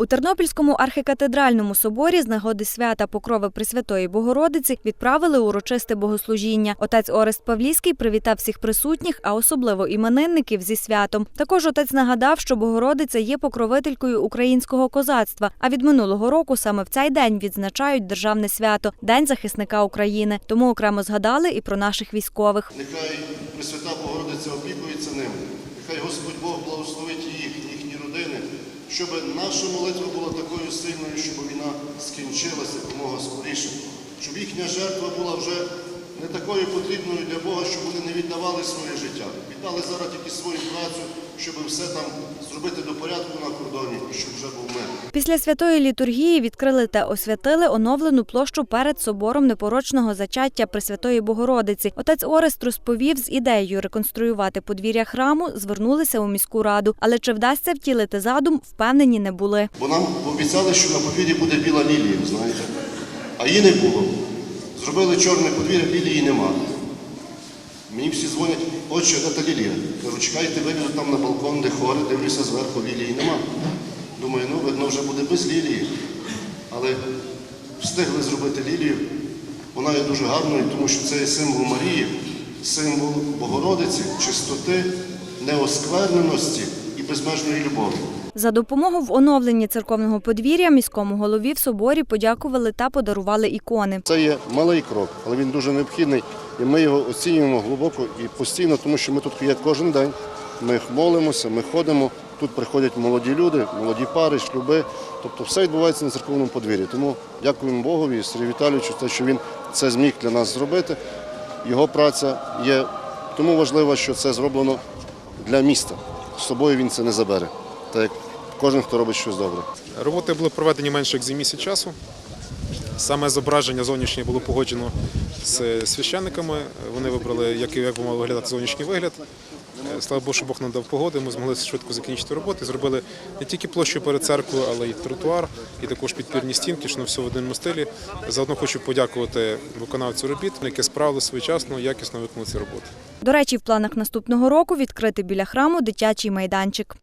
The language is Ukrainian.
У Тернопільському архікатедральному соборі з нагоди свята Покрови Пресвятої Богородиці відправили урочисте богослужіння. Отець Орест Павлівський привітав всіх присутніх, а особливо іменинників зі святом. Також отець нагадав, що Богородиця є покровителькою українського козацтва. А від минулого року саме в цей день відзначають державне свято День захисника України. Тому окремо згадали і про наших військових. Нехай Пресвята Богородиця опікується ними, нехай Господь Бог благословить їх, щоб наша молитва була такою сильною, щоб війна скінчилася якомога скоріше, щоб їхня жертва була вже не такою потрібною для Бога, щоб вони не віддавали своє життя. Віддали зараз тільки свою працю, щоб все там зробити до порядку на кордоні і щоб вже був мир. Після святої літургії відкрили та освятили оновлену площу перед собором непорочного зачаття Пресвятої Богородиці. Отець Орест розповів, з ідеєю реконструювати подвір'я храму звернулися у міську раду, але чи вдасться втілити задум, впевнені не були. Бо нам пообіцяли, що на подвір'ї буде біла лілія, знаєте. А її не було. Зробили чорне подвір'я, лілії нема. Мені всі дзвонять, отче, та лілія? Кажу, чекайте, вилізу там на балкон, де хори, дивлюся зверху, лілії нема. Думаю, ну, видно, вже буде без лілії. Але встигли зробити лілію. Вона є дуже гарною, тому що це є символ Марії, символ Богородиці, чистоти, неоскверненості і безмежної любові. За допомогу в оновленні церковного подвір'я міському голові в соборі подякували та подарували ікони. Це є малий крок, але він дуже необхідний. І ми його оцінюємо глибоко і постійно, тому що ми тут є кожен день. Ми молимося, ми ходимо. Тут приходять молоді люди, молоді пари, шлюби. Тобто все відбувається на церковному подвір'ї. Тому дякуємо Богові, Сергію Віталійовичу, те, що він це зміг для нас зробити. Його праця є тому важлива, що це зроблено для міста. З собою він це не забере. Так як кожен, хто робить щось добре. Роботи були проведені менше як за місяць часу. Саме зображення зовнішнє було погоджено з священниками. Вони вибрали, як, як би мав виглядати зовнішній вигляд. Е, Слава Богу, що Бог нам дав погоди. Ми змогли швидко закінчити роботи. Зробили не тільки площу перед церквою, але й тротуар, і також підпірні стінки, що на все в одному стилі. Заодно хочу подякувати виконавцю робіт, які справили своєчасно, якісно виконали ці роботи. До речі, в планах наступного року відкрити біля храму дитячий майданчик.